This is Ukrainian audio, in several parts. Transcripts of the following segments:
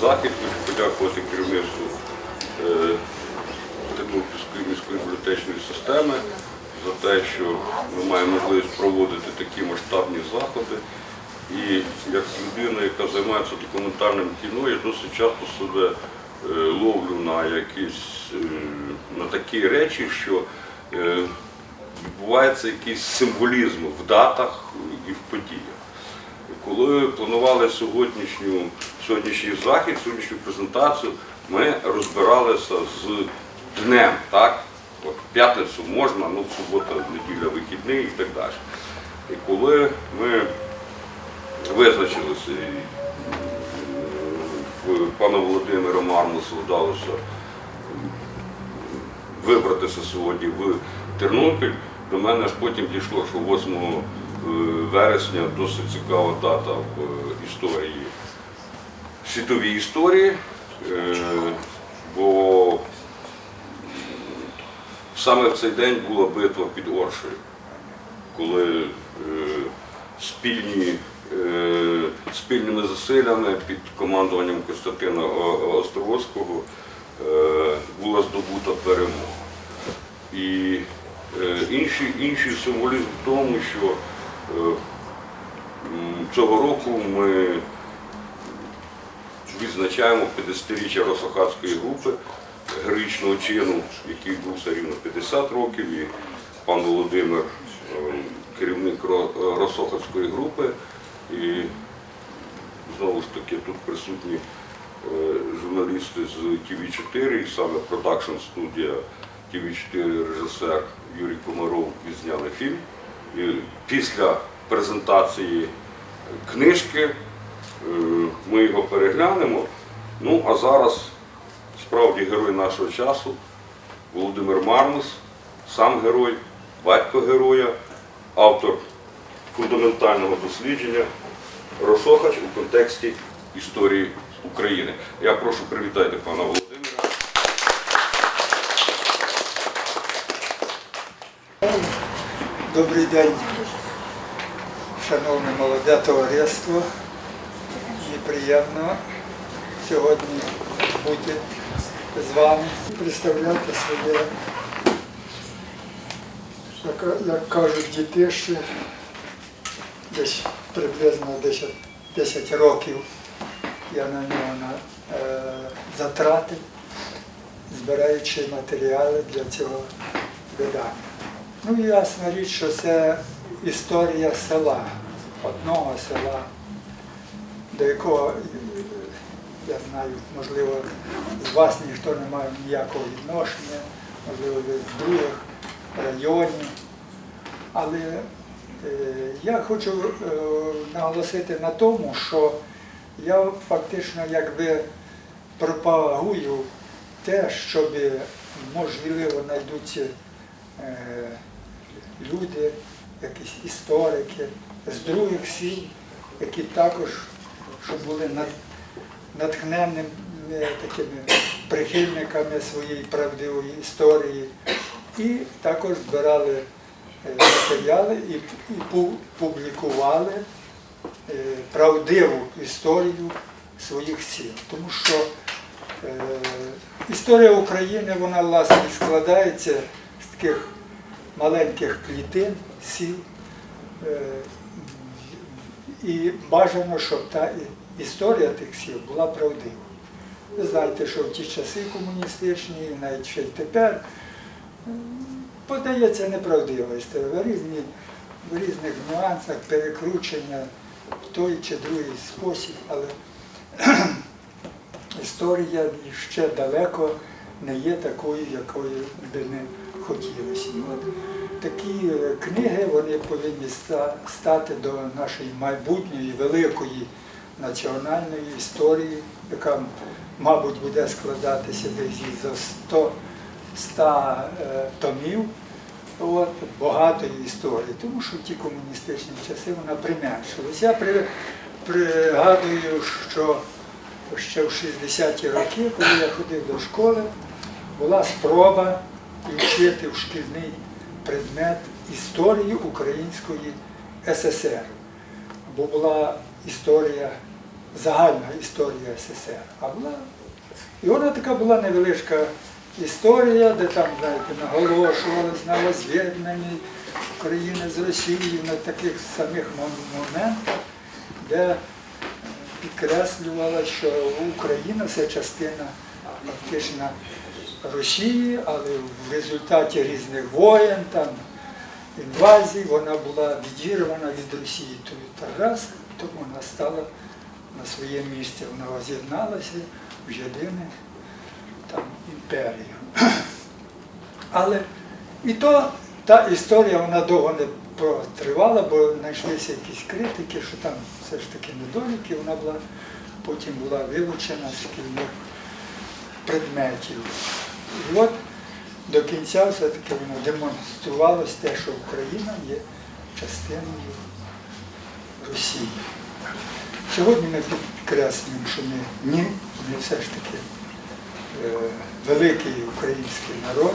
захід, хочу подякувати керівництву е, Тернопільської міської бібліотечної системи за те, що ми маємо можливість проводити такі масштабні заходи. І як людина, яка займається документальним кіно, я досить часто себе е, ловлю на якісь е, на такі речі, що відбувається якийсь символізм в датах і в подіях. Коли планували сьогоднішню, сьогоднішній захід, сьогоднішню презентацію, ми розбиралися з днем, так? От п'ятницю можна, ну субота, неділя, вихідний і так далі. І коли ми визначилися, і, пана Володимира Мармусу вдалося вибратися сьогодні в Тернопіль. До мене аж потім дійшло, що 8 е, вересня досить цікава дата в е, історії, світовій історії, е, бо саме в цей день була битва під Оршею, коли е, спільні, е, спільними зусиллями під командуванням Костянтина О- е, була здобута перемога. І інший, інший символізм в тому, що цього року ми відзначаємо 50-річчя Росохатської групи героїчного чину, який був все рівно 50 років, і пан Володимир, е, керівник Ро- Росохатської групи. І знову ж таки тут присутні е, журналісти з TV4 і саме продакшн студія TV4 режисер Юрій Комаров відзняли фільм. І після презентації книжки е, ми його переглянемо. Ну а зараз справді герой нашого часу Володимир Мармус, сам герой, батько героя, автор фундаментального дослідження Росохач у контексті історії України. Я прошу привітайте пана Володимира. Добрий день, шановне молоде товариство. Приємно сьогодні бути з вами представляти своє, як, як кажуть діти, ще десь приблизно 10, 10 років я на нього е, затратив, збираючи матеріали для цього видання. Ну, і ясна річ, що це історія села, одного села, до якого, е, я знаю, можливо, з вас ніхто не має ніякого відношення, можливо, ви з других районів. Але е, я хочу е, наголосити на тому, що я фактично якби пропагую те, щоб можливо знайдуться люди, якісь історики з других сіл, які також щоб були над, натхненними такими прихильниками своєї правдивої історії, і також збирали е, матеріали і, і публікували е, правдиву історію своїх сіл. Тому що е, історія України, вона власне складається з таких маленьких клітин, сіл. Е, І бажано, щоб та історія тих сіл була правдива. Ви знаєте, що в ті часи комуністичні, навіть ще й тепер, подається неправдива історія. Різні, в різних нюансах перекручення в той чи другий спосіб, але історія ще далеко не є такою, якою би не хотілося. Такі е, книги вони повинні стати до нашої майбутньої великої національної історії, яка, мабуть, буде складатися десь за 100, 100 е, томів. От, багатої історії, тому що в ті комуністичні часи вона применшилась. Я при, пригадую, що ще в 60-ті роки, коли я ходив до школи, була спроба включити в шкільний предмет історію Української ССР. Бо була історія загальна історія СССР. А була, і вона така була невеличка історія, де там, знаєте, наголошувалось на воз'єднанні України з Росією на таких самих мом- моментах, де підкреслювала, що Україна це частина фактично Росії, але в результаті різних воєн, там, інвазій, вона була відірвана від Росії тут раз, тому вона стала на своє місце, вона воз'єдналася в єдину там, імперію. Але і то та історія вона довго не протривала, бо знайшлися якісь критики, що там все ж таки недоліки, вона була, потім була вилучена з шкільних предметів. І от до кінця все-таки воно демонструвалось те, що Україна є частиною Росії. Сьогодні ми підкреслюємо, що ми ні, ми все ж таки е, великий український народ,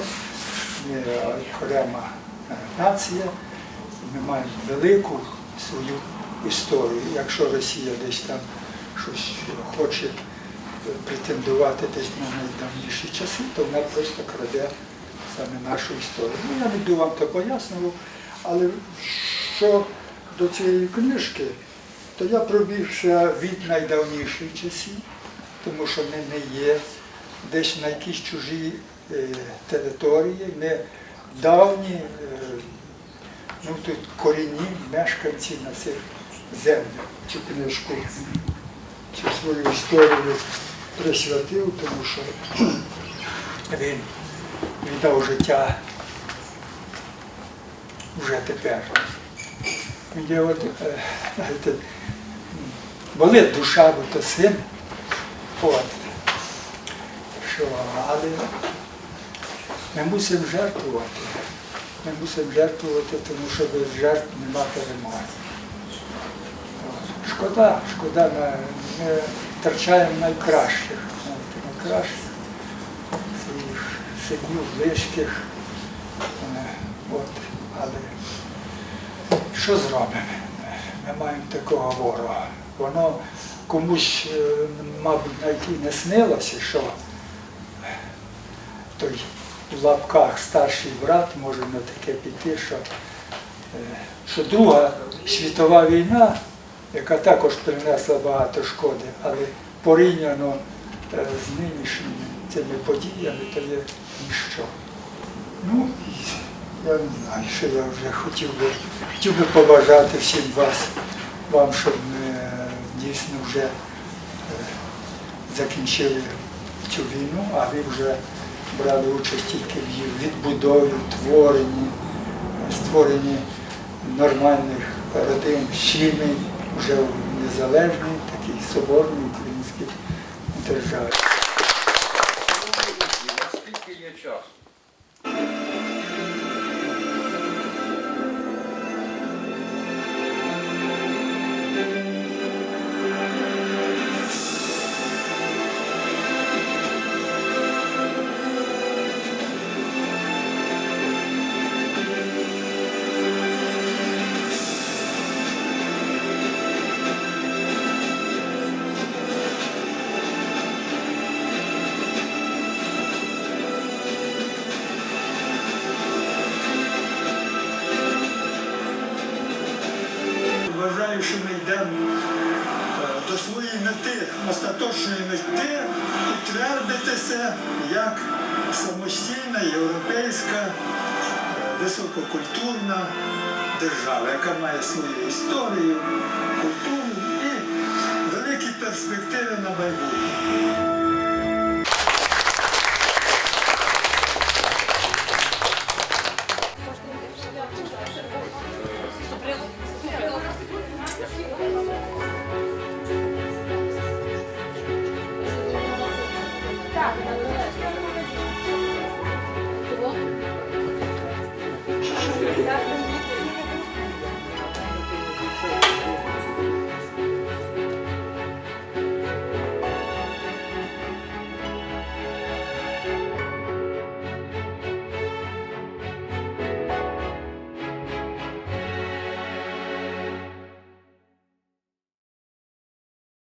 ми окрема е, нація, ми маємо велику свою історію. Якщо Росія десь там щось хоче претендувати десь на найдавніші часи, то вона просто краде саме нашу історію. Ну, я не буду вам то пояснював, але що до цієї книжки, то я пробігся від найдавніших часів, тому що ми не є десь на якійсь чужій е, території, ми давні, е, ну тут корінні мешканці на цих землях. Цю книжку, цю свою історію присвятив, тому що він віддав життя вже тепер. Є от, е, знаєте, болить душа, бо то син. От. Що, але ми мусимо жертвувати. Ми мусимо жертвувати, тому що без жертв нема перемоги. Шкода, шкода, ми втрачаємо найкращих, найкращих своїх синів, близьких. Е, От. Але що зробимо? Ми маємо такого ворога. Воно комусь, е, мабуть, навіть і не снилося, що той в лапках старший брат може на таке піти, що, е, що Друга світова війна, яка також принесла багато шкоди, але порівняно е, з нинішніми цими подіями, то є ніщо. Ну, я не знаю, що я вже хотів би, хотів би побажати всім вас, вам, щоб ми е, дійсно вже е, закінчили цю війну, а ви вже брали участь тільки в її відбудові, творенні, створенні нормальних родин, сімей вже в незалежній, такій соборній українській державі. Остаточної мети, твердитися як самостійна європейська е, висококультурна держава, яка має свою історію, культуру і великі перспективи на майбутнє.